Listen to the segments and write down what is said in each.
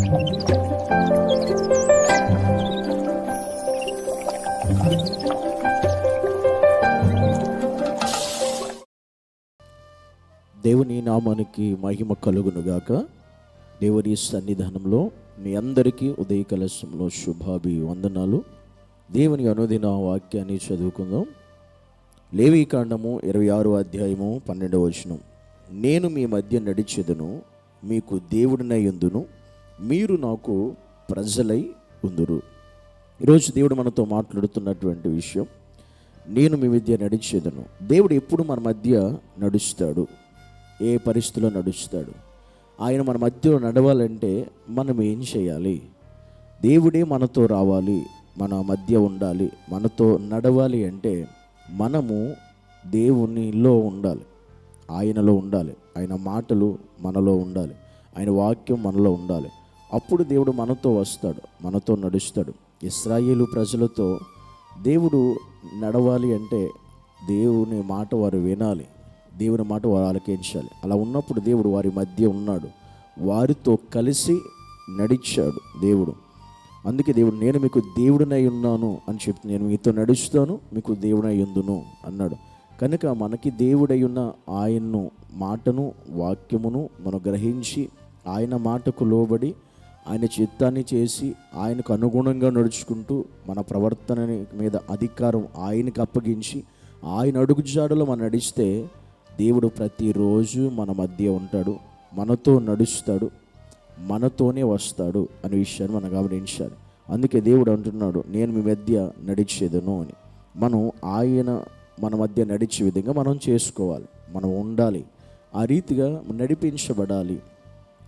దేవుని నామానికి మహిమ కలుగునుగాక. దేవుని సన్నిధానంలో మీ అందరికీ ఉదయ కలశంలో శుభాభి వందనాలు దేవుని అనుదిన వాక్యాన్ని చదువుకుందాం. లేవీకాండము ఇరవై ఆరు అధ్యాయము పన్నెండవ వచనం. నేను మీ మధ్య నడిచెదను మీకు దేవుడినై ఉందును. మీరు నాకు ప్రజలై ఉందురు. ఈరోజు దేవుడు మనతో మాట్లాడుతున్నటువంటి విషయం నేను మీ మధ్య నడిచేదను. దేవుడు ఎప్పుడు మన మధ్య నడుస్తాడు. ఏ పరిస్థితిలో నడుస్తాడు? ఆయన మన మధ్యలో నడవాలంటే మనం ఏం చేయాలి? దేవుడే మనతో రావాలి మన మధ్య ఉండాలి మనతో నడవాలి అంటే మనము దేవునిలో ఉండాలి. ఆయనలో ఉండాలి. ఆయన మాటలు మనలో ఉండాలి. ఆయన వాక్యం మనలో ఉండాలి. అప్పుడు దేవుడు మనతో వస్తాడు మనతో నడుస్తాడు. ఇస్రాయేలు ప్రజలతో దేవుడు నడవాలి అంటే దేవుని మాట వారు వినాలి. దేవుని మాట వారు ఆలకించాలి. అలా ఉన్నప్పుడు దేవుడు వారి మధ్య ఉన్నాడు. వారితో కలిసి నడిచాడు దేవుడు. అందుకే దేవుడు నేను మీకు దేవుడినై ఉన్నాను అని చెప్తే నేను మీతో నడుస్తాను మీకు దేవుడై ఉందును అన్నాడు. కనుక మనకి దేవుడై ఉన్న ఆయన్ను మాటను వాక్యమును మనం గ్రహించి ఆయన మాటకు లోబడి ఆయన చిత్తాన్ని చేసి ఆయనకు అనుగుణంగా నడుచుకుంటూ మన ప్రవర్తన మీద అధికారం ఆయనకు అప్పగించి ఆయన అడుగుజాడలో మనం నడిస్తే దేవుడు ప్రతిరోజు మన మధ్య ఉంటాడు మనతో నడుస్తాడు మనతోనే వస్తాడు అనే విషయాన్ని మనం గమనించాలి. అందుకే దేవుడు అంటున్నాడు నేను మీ మధ్య నడిచేదను అని. మనం ఆయన మన మధ్య నడిచే విధంగా మనం చేసుకోవాలి మనం ఉండాలి ఆ రీతిగా నడిపించబడాలి.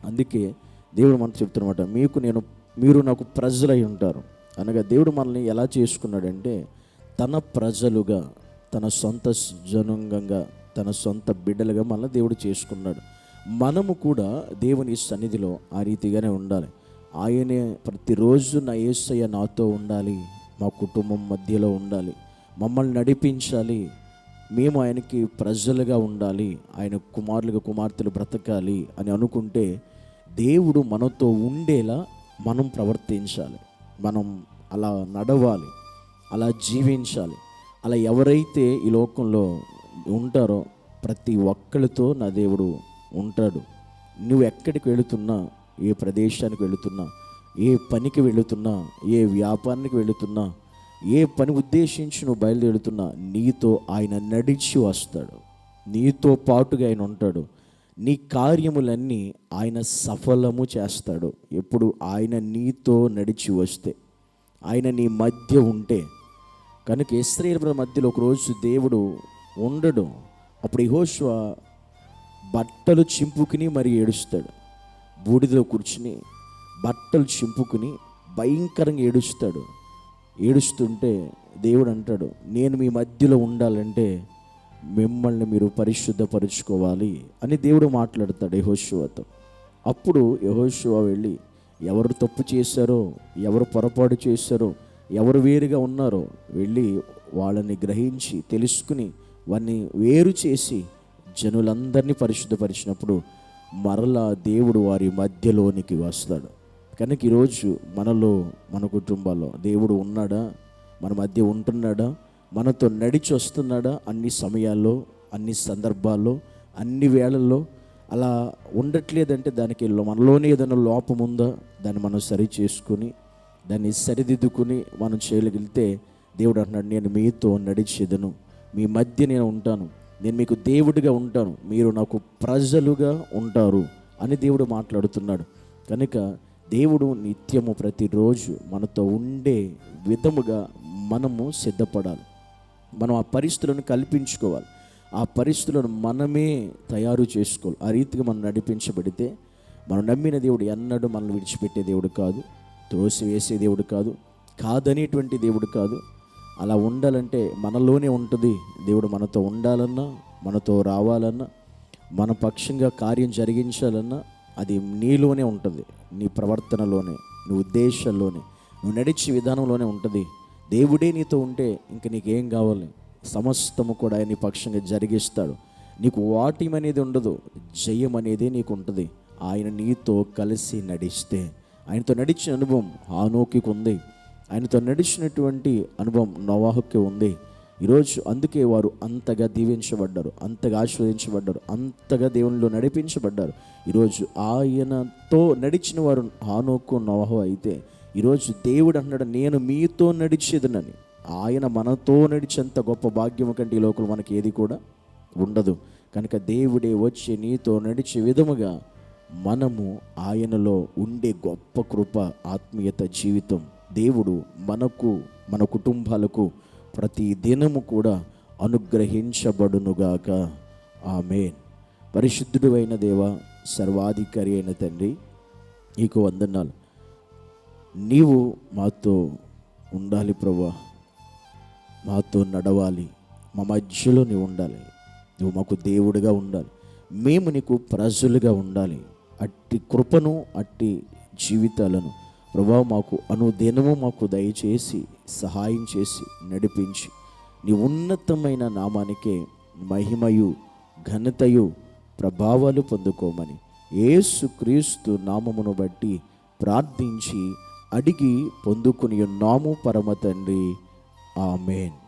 అందుకే దేవుడు మనకు చెప్తున్నమాట మీకు నేను మీరు నాకు ప్రజలై ఉంటారు. అనగా దేవుడు మనల్ని ఎలా చేసుకున్నాడంటే తన ప్రజలుగా తన సొంత జనంగంగా తన సొంత బిడ్డలుగా మనల్ని దేవుడు చేసుకున్నాడు. మనము కూడా దేవుని సన్నిధిలో ఆ రీతిగానే ఉండాలి. ఆయనే ప్రతిరోజు నా ఏసయ్య నాతో ఉండాలి మా కుటుంబం మధ్యలో ఉండాలి మమ్మల్ని నడిపించాలి మేము ఆయనకి ప్రజలుగా ఉండాలి ఆయన కుమారులుగా కుమార్తెలు బ్రతకాలి అని అనుకుంటే దేవుడు మనతో ఉండేలా మనం ప్రవర్తించాలి. మనం అలా నడవాలి అలా జీవించాలి. అలా ఎవరైతే ఈ లోకంలో ఉంటారో ప్రతి ఒక్కరితో నా దేవుడు ఉంటాడు. నువ్వు ఎక్కడికి వెళుతున్నా ఏ ప్రదేశానికి వెళుతున్నా ఏ పనికి వెళుతున్నా ఏ వ్యాపారానికి వెళుతున్నా ఏ పని ఉద్దేశించి నువ్వు బయలుదేరుతున్నా నీతో ఆయన నడిచి వస్తాడు. నీతో పాటుగా ఆయన ఉంటాడు. నీ కార్యములన్నీ ఆయన సఫలము చేస్తాడు. ఎప్పుడు ఆయన నీతో నడిచి వస్తే ఆయన నీ మధ్య ఉంటే. కనుక ఇస్రాయేల్ మధ్యలో ఒకరోజు దేవుడు ఉండడు. అప్పుడు యహోశ్వ బట్టలు చింపుకుని మరి ఏడుస్తాడు. బూడిదలో కూర్చుని బట్టలు చింపుకుని భయంకరంగా ఏడుస్తాడు. ఏడుస్తుంటే దేవుడు అంటాడు నేను మీ మధ్యలో ఉండాలంటే మిమ్మల్ని మీరు పరిశుద్ధపరుచుకోవాలి అని దేవుడు మాట్లాడతాడు యహోశివతో అప్పుడు యహోశివ వెళ్ళి ఎవరు తప్పు చేశారో ఎవరు పొరపాటు చేశారో ఎవరు వేరుగా ఉన్నారో వెళ్ళి వాళ్ళని గ్రహించి తెలుసుకుని వారిని వేరు చేసి జనులందరినీ పరిశుద్ధపరిచినప్పుడు మరలా దేవుడు వారి మధ్యలోనికి వస్తాడు. కనుక ఈరోజు మనలో మన కుటుంబాల్లో దేవుడు ఉన్నాడా? మన మధ్య ఉంటున్నాడా? మనతో నడిచి వస్తున్నాడా? అన్ని సమయాల్లో అన్ని సందర్భాల్లో అన్ని వేళల్లో అలా ఉండట్లేదంటే దానికి మనలోనే ఏదైనా లోపం ఉందా? దాన్ని మనం సరి చేసుకుని దాన్ని సరిదిద్దుకుని మనం చేయగలిగితే దేవుడు అంటున్నాడు నేను మీతో నడిచేదను. మీ మధ్య నేను ఉంటాను. నేను మీకు దేవుడిగా ఉంటాను. మీరు నాకు ప్రజలుగా ఉంటారు. అని దేవుడు మాట్లాడుతున్నాడు. కనుక దేవుడు నిత్యము ప్రతిరోజు మనతో ఉండే విధముగా మనము సిద్ధపడాలి. మనం ఆ పరిస్థితులను కల్పించుకోవాలి. ఆ పరిస్థితులను మనమే తయారు చేసుకోవాలి. ఆ రీతిగా మనం నడిపించబడితే మనం నమ్మిన దేవుడు ఎన్నడూ మనల్ని విడిచిపెట్టే దేవుడు కాదు. త్రోసి వేసే దేవుడు కాదు. కాదనేటువంటి దేవుడు కాదు. అలా ఉండాలంటే మనలోనే ఉంటుంది. దేవుడు మనతో ఉండాలన్నా మనతో రావాలన్నా మన పక్షంగా కార్యం జరిగించాలన్నా అది నీలోనే ఉంటుంది. నీ ప్రవర్తనలోనే నీ ఉద్దేశంలోనే నువ్వు నడిచే విధానంలోనే ఉంటుంది. దేవుడే నీతో ఉంటే ఇంక నీకేం కావాలి? సమస్తము కూడా ఆయన పక్షంగా జరిగిస్తాడు. నీకు వాటిం అనేది ఉండదు జయం అనేది నీకు ఉంటుంది. ఆయన నీతో కలిసి నడిస్తే. ఆయనతో నడిచిన అనుభవం హానోకి ఉంది. ఆయనతో నడిచినటువంటి అనుభవం నవాహుకి ఉంది. ఈరోజు అందుకే వారు అంతగా దీవించబడ్డారు అంతగా ఆశీర్వదించబడ్డారు అంతగా దేవునిలో నడిపించబడ్డారు. ఈరోజు ఆయనతో నడిచిన వారు హానోకు నవాహు అయితే ఈరోజు దేవుడు అన్నాడు నేను మీతో నడిచేదనని. ఆయన మనతో నడిచేంత గొప్ప భాగ్యం కంటే ఈ లోకలు మనకి ఏది కూడా ఉండదు. కనుక దేవుడే వచ్చి నీతో నడిచే విధముగా మనము ఆయనలో ఉండే గొప్ప కృప ఆత్మీయత జీవితం దేవుడు మనకు మన కుటుంబాలకు ప్రతి దినము కూడా అనుగ్రహించబడునుగాక. ఆమె పరిశుద్ధుడు అయిన దేవ సర్వాధికారి అయిన తండ్రి నీకు వందనాలు. నీవు మాతో ఉండాలి ప్రభా. మాతో నడవాలి. మా మధ్యలో నీవు ఉండాలి. నువ్వు మాకు దేవుడిగా ఉండాలి. మేము నీకు ప్రజలుగా ఉండాలి. అట్టి కృపను అట్టి జీవితాలను ప్రభా మాకు అనుదినము మాకు దయచేసి సహాయం చేసి నడిపించి. నీ ఉన్నతమైన నామానికే మహిమయు ఘనతయు ప్రభావాలు పొందుకోమని ఏసుక్రీస్తు నామమును బట్టి ప్రార్థించి అడిగి పొందుకుని ఉన్నాము పరమ తండ్రి. ఆమెన్.